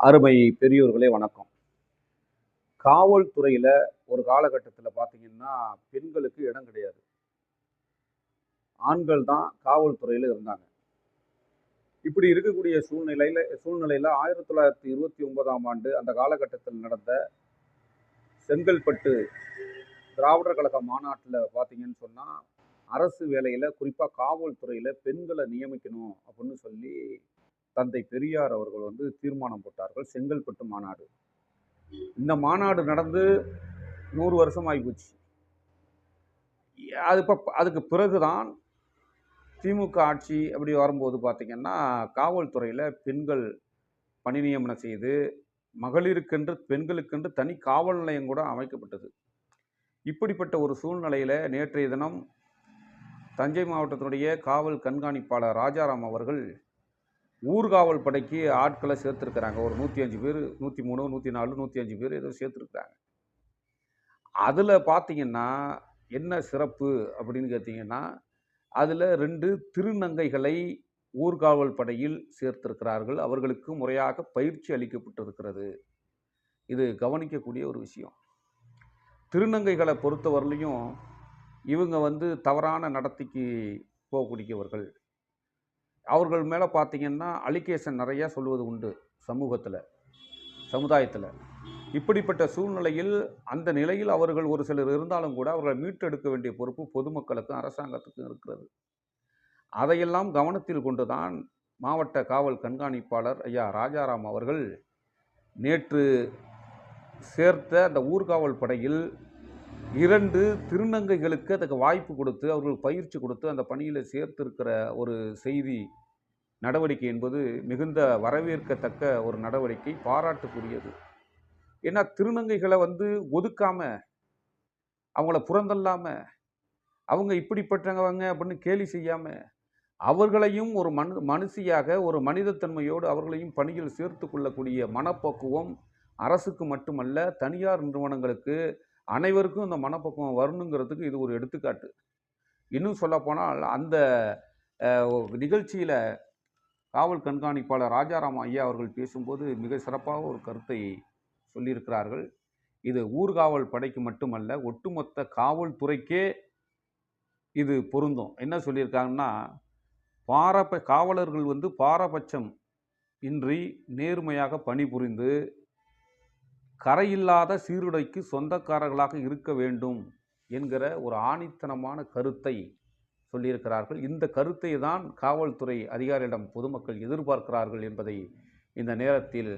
அருமை பெரியோர்களே வணக்கம். காவல்துறையில் ஒரு காலகட்டத்தில் பார்த்தீங்கன்னா பெண்களுக்கு இடம் கிடையாது. ஆண்கள் தான் காவல்துறையில் இருந்தாங்க. இப்படி இருக்கக்கூடிய சூழ்நிலையில் சூழ்நிலையில் ஆயிரத்தி தொள்ளாயிரத்தி இருபத்தி ஒன்பதாம் ஆண்டு அந்த காலகட்டத்தில் நடந்த செங்கல்பட்டு திராவிடர் கழக மாநாட்டில் பார்த்தீங்கன்னு சொன்னால் அரசு வேலையில் குறிப்பாக காவல்துறையில் பெண்களை நியமிக்கணும் அப்படின்னு சொல்லி தந்தை பெரியார் அவர்கள் வந்து தீர்மானம் போட்டார்கள் செங்கல்பட்டு மாநாடு. இந்த மாநாடு நடந்து நூறு வருஷம் ஆகிப்போச்சு. அது இப்போ அதுக்கு பிறகுதான் திமுக ஆட்சி அப்படி வரும்போது பார்த்திங்கன்னா காவல்துறையில் பெண்கள் பணி நியமனம் செய்து மகளிருக்கென்று பெண்களுக்கென்று தனி காவல் நிலையம் கூட அமைக்கப்பட்டது. இப்படிப்பட்ட ஒரு சூழ்நிலையில் நேற்றைய தினம் தஞ்சை மாவட்டத்தினுடைய காவல் கண்காணிப்பாளர் ராஜாராம் அவர்கள் ஊர்காவல் படைக்கு ஆட்களை சேர்த்துருக்குறாங்க. ஒரு நூற்றி அஞ்சு பேர் நூற்றி மூணு நூற்றி நாலு நூற்றி அஞ்சு பேர் ஏதோ சேர்த்துருக்குறாங்க. அதில் பார்த்தீங்கன்னா என்ன சிறப்பு அப்படின்னு கேட்டிங்கன்னா அதில் ரெண்டு திருநங்கைகளை ஊர்காவல் படையில் சேர்த்திருக்கிறார்கள். அவர்களுக்கு முறையாக பயிற்சி அளிக்கப்பட்டிருக்கிறது. இது கவனிக்கக்கூடிய ஒரு விஷயம். திருநங்கைகளை பொறுத்தவரையிலையும் இவங்க வந்து தவறான நடத்திக்கு போகக்கூடியவர்கள். அவர்கள் மேலே பார்த்தீங்கன்னா அலிகேஷன் நிறையா சொல்லுவது உண்டு சமூகத்தில் சமுதாயத்தில். இப்படிப்பட்ட சூழ்நிலையில் அந்த நிலையில் அவர்கள் ஒரு சிலர் இருந்தாலும் கூட அவர்களை மீட்டெடுக்க வேண்டிய பொறுப்பு பொதுமக்களுக்கும் அரசாங்கத்துக்கும் இருக்கிறது. அதையெல்லாம் கவனத்தில் கொண்டுதான் மாவட்ட காவல் கண்காணிப்பாளர் ஐயா ராஜாராம் அவர்கள் நேற்று சேர்த்த அந்த ஊர்காவல் படையில் இரண்டு திருநங்கைகளுக்கு அதுக்கு வாய்ப்பு கொடுத்து அவர்களுக்கு பயிற்சி கொடுத்து அந்த பணியில் சேர்த்திருக்கிற ஒரு செய்தி நடவடிக்கை என்பது மிகுந்த வரவேற்கத்தக்க ஒரு நடவடிக்கை பாராட்டுக்குரியது. ஏன்னா திருநங்கைகளை வந்து ஒதுக்காம அவங்கள புறந்தள்ளாம அவங்க இப்படிப்பட்டவங்க அப்படின்னு கேலி செய்யாமல் அவர்களையும் ஒரு மனு மனுஷியாக ஒரு மனிதத்தன்மையோடு அவர்களையும் பணியில் சேர்த்து கொள்ளக்கூடிய மனப்பக்குவம் அரசுக்கு மட்டுமல்ல தனியார் நிறுவனங்களுக்கு அனைவருக்கும் இந்த மனப்பக்குவம் வரணுங்கிறதுக்கு இது ஒரு எடுத்துக்காட்டு. இன்னும் சொல்லப்போனால் அந்த நிகழ்ச்சியில் காவல் கண்காணிப்பாளர் ராஜாராம் ஐயா அவர்கள் பேசும்போது மிக சிறப்பாக ஒரு கருத்தை சொல்லியிருக்கிறார்கள். இது ஊர்காவல் படைக்கு மட்டுமல்ல ஒட்டுமொத்த காவல்துறைக்கே இது பொருந்தும். என்ன சொல்லியிருக்காங்கன்னா பாரப காவலர்கள் வந்து பாரபட்சம் இன்றி நேர்மையாக பணிபுரிந்து கரையில்லாத சீருடைக்கு சொந்தக்காரர்களாக இருக்க வேண்டும் என்கிற ஒரு ஆணித்தனமான கருத்தை சொல்லியிருக்கிறார்கள். இந்த கருத்தை தான் காவல்துறை அதிகாரியிடம் பொதுமக்கள் எதிர்பார்க்கிறார்கள் என்பதை இந்த நேரத்தில்